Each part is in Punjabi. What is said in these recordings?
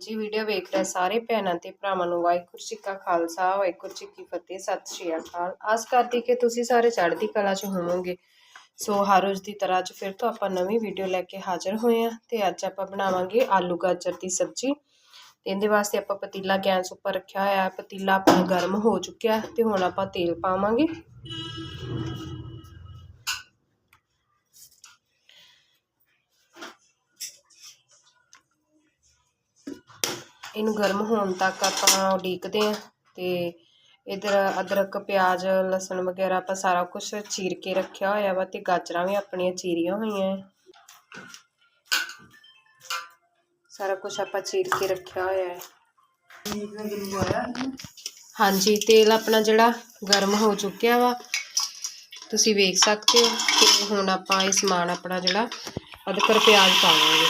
ਜੀ ਵੀਡੀਓ ਵੇਖ ਰਹੇ ਸਾਰੇ ਭੈਣਾਂ ਤੇ ਭਰਾਵਾਂ ਨੂੰ ਵਾਹਿਗੁਰੂ ਜੀ ਕਾ ਖਾਲਸਾ, ਵਾਹਿਗੁਰੂ ਜੀ ਕੀ ਫਤਿਹ, ਸਤਿ ਸ਼੍ਰੀ ਅਕਾਲ। ਆਸ ਕਰਦੀ ਕਿ ਤੁਸੀਂ ਸਾਰੇ ਚੜ੍ਹਦੀ ਕਲਾ 'ਚ ਹੋਵੋਗੇ। ਸੋ ਹਰ ਰੋਜ਼ ਦੀ ਤਰ੍ਹਾਂ ਅੱਜ ਫਿਰ ਤੋਂ ਆਪਾਂ ਨਵੀਂ ਵੀਡੀਓ ਲੈ ਕੇ ਹਾਜ਼ਰ ਹੋਏ ਹਾਂ ਤੇ ਅੱਜ ਆਪਾਂ ਬਣਾਵਾਂਗੇ ਆਲੂ ਗਾਜਰ ਦੀ ਸਬਜ਼ੀ। ਤੇ ਇਹਦੇ ਵਾਸਤੇ ਆਪਾਂ ਪਤੀਲਾ ਗੈਸ ਉੱਪਰ ਰੱਖਿਆ ਹੋਇਆ ਹੈ। ਪਤੀਲਾ ਆਪਣਾ ਗਰਮ ਹੋ ਚੁੱਕਿਆ ਤੇ ਹੁਣ ਆਪਾਂ ਤੇਲ ਪਾਵਾਂਗੇ। ਇਹਨੂੰ ਗਰਮ ਹੋਣ ਤੱਕ ਆਪਾਂ ਉਡੀਕਦੇ ਹਾਂ ਤੇ ਇਧਰ ਅਦਰਕ, ਪਿਆਜ਼, ਲਸਣ ਵਗੈਰਾ ਆਪਾਂ ਸਾਰਾ ਕੁਝ ਚੀਰ ਕੇ ਰੱਖਿਆ ਹੋਇਆ ਵਾ ਤੇ ਗਾਜਰਾਂ ਵੀ ਆਪਣੀਆਂ ਚੀਰੀਆਂ ਹੋਈਆਂ। ਹੈ ਸਾਰਾ ਕੁਝ ਆਪਾਂ ਚੀਰ ਕੇ ਰੱਖਿਆ ਹੋਇਆ ਹੈ। ਹਾਂਜੀ, ਤੇਲ ਆਪਣਾ ਜਿਹੜਾ ਗਰਮ ਹੋ ਚੁੱਕਿਆ ਵਾ, ਤੁਸੀਂ ਵੇਖ ਸਕਦੇ ਹੋ ਤੇ ਹੁਣ ਆਪਾਂ ਇਹ ਸਮਾਨ ਆਪਣਾ ਜਿਹੜਾ ਅਦਰਕ, ਪਿਆਜ਼ ਪਾਵਾਂਗੇ।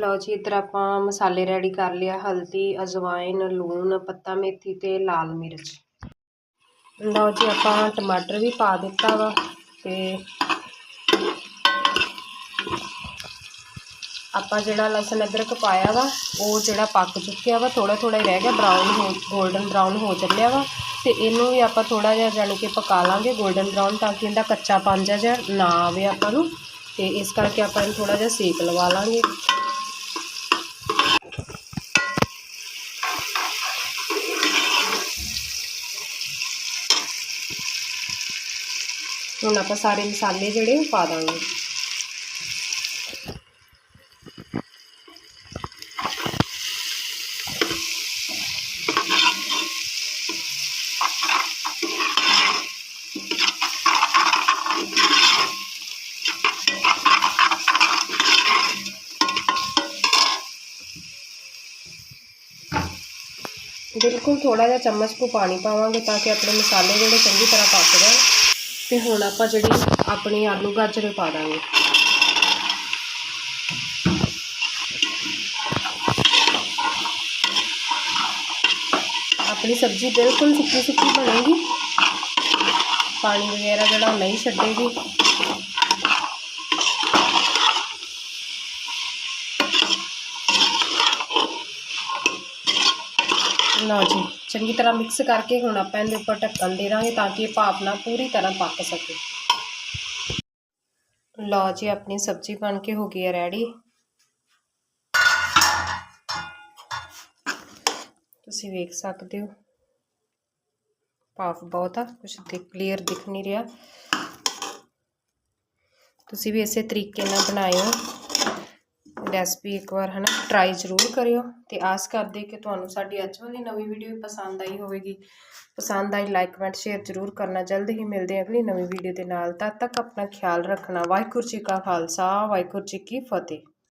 ਲਓ ਜੀ, ਇੱਧਰ ਆਪਾਂ ਮਸਾਲੇ ਰੈਡੀ ਕਰ ਲਿਆ, ਹਲਦੀ ਅਜਵਾਇਨ ਲੂਣ, ਪੱਤਾ, ਮੇਥੀ ਤੇ ਲਾਲ ਮਿਰਚ। ਲਓ ਜੀ, ਆਪਾਂ ਟਮਾਟਰ ਵੀ ਪਾ ਦਿੱਤਾ ਵਾ ਤੇ ਆਪਾਂ ਜਿਹੜਾ ਲਸਣ ਅਦਰਕ ਪਾਇਆ ਵਾ, ਉਹ ਜਿਹੜਾ ਪੱਕ ਚੁੱਕਿਆ ਵਾ ਥੋੜਾ ਥੋੜਾ ਹੀ ਰਹਿ ਗਿਆ ਬਰਾਊਨ ਹੋ 골ਡਨ ਬਰਾਊਨ ਹੋ ਚੱਲਿਆ ਵਾ। ਤੇ ਇਹਨੂੰ ਵੀ ਆਪਾਂ ਥੋੜਾ ਜਿਹਾ ਜਾਣੀ ਕਿ ਪਕਾ ਲਾਂਗੇ 골ਡਨ ਬਰਾਊਨ ਤਾਂ ਕਿ ਇਹਦਾ ਕੱਚਾ ਪੰਜ ਜਿਹਾ ਨਾ ਆਵੇ ਆਪਾਂ ਨੂੰ। ਤੇ ਇਸ ਕਰਕੇ ਆਪਾਂ ਇਹਨੂੰ ਥੋੜਾ ਜਿਹਾ ਸੇਕ ਲਵਾ ਲਾਂਗੇ। ਹੁਣ ਆਪਾਂ ਸਾਰੇ ਮਸਾਲੇ ਜਿਹੜੇ ਉਹ ਪਾ ਦਾਂਗੇ। ਬਿਲਕੁਲ ਥੋੜਾ ਜਿਹਾ ਚਮਚ ਕੋ ਪਾਣੀ ਪਾਵਾਂਗੇ ਤਾਂ ਕਿ ਆਪਣੇ ਮਸਾਲੇ ਜਿਹੜੇ ਚੰਗੀ ਤਰ੍ਹਾਂ ਪੱਕ ਜਾਣ। ਤੇ ਹੁਣ ਆਪਾਂ ਜਿਹੜੀ ਆਪਣੀ ਆਲੂ ਗਾਜਰੇ ਪਾ ਦਾਂਗੇ। ਆਪਣੀ ਸਬਜ਼ੀ ਬਿਲਕੁਲ ਸੁੱਕੀ ਸੁੱਕੀ ਬਣੇਗੀ। ਪਾਣੀ ਵਗੈਰਾ ਜਿਹੜਾ ਨਹੀਂ ਛੱਡੇਗੀ। ਲਓ ਜੀ। ਚੰਗੀ ਤਰ੍ਹਾਂ ਮਿਕਸ ਕਰਕੇ ਹੁਣ ਆਪਾਂ ਇਹਦੇ ਉੱਪਰ ਢੱਕਣ ਦੇ ਦਾਂਗੇ ਤਾਂ ਕਿ ਇਹ ਭਾਪ ਨਾਲ ਪੂਰੀ ਤਰ੍ਹਾਂ ਪੱਕ ਸਕੇ। ਲਓ ਜੀ, ਆਪਣੀ ਸਬਜ਼ੀ ਬਣ ਕੇ ਹੋ ਗਈ ਹੈ ਰੈਡੀ ਤੁਸੀਂ ਵੇਖ ਸਕਦੇ ਹੋ। ਭਾਫ ਬਹੁਤ ਆ ਕੁਝ ਦਿਖ ਕਲੀਅਰ ਦਿਖ ਨਹੀਂ ਰਿਹਾ। ਤੁਸੀਂ ਵੀ ਇਸੇ ਤਰੀਕੇ ਨਾਲ ਬਣਾਇਓ। ਰੈਸਪੀ ਇੱਕ ਵਾਰ ਹਨਾ ਟਰਾਈ ਜ਼ਰੂਰ ਕਰਿਓ ਤੇ ਆਸ ਕਰਦੇ ਕਿ ਤੁਹਾਨੂੰ ਸਾਡੀ ਅੱਜ ਵਾਲੀ ਨਵੀਂ ਵੀਡੀਓ ਪਸੰਦ ਆਈ ਹੋਵੇਗੀ। ਪਸੰਦ ਆਈ ਲਾਈਕ ਕਮੈਂਟ ਸ਼ੇਅਰ ਜ਼ਰੂਰ ਕਰਨਾ। ਜਲਦ ਹੀ ਮਿਲਦੇ ਹਾਂ ਅਗਲੀ ਨਵੀਂ ਵੀਡੀਓ ਦੇ ਨਾਲ। ਤਦ ਤੱਕ ਆਪਣਾ ਖਿਆਲ ਰੱਖਣਾ। ਵਾਹਿਗੁਰੂ ਜੀ ਕਾ ਖਾਲਸਾ, ਵਾਹਿਗੁਰੂ ਜੀ ਕੀ ਫਤਿਹ।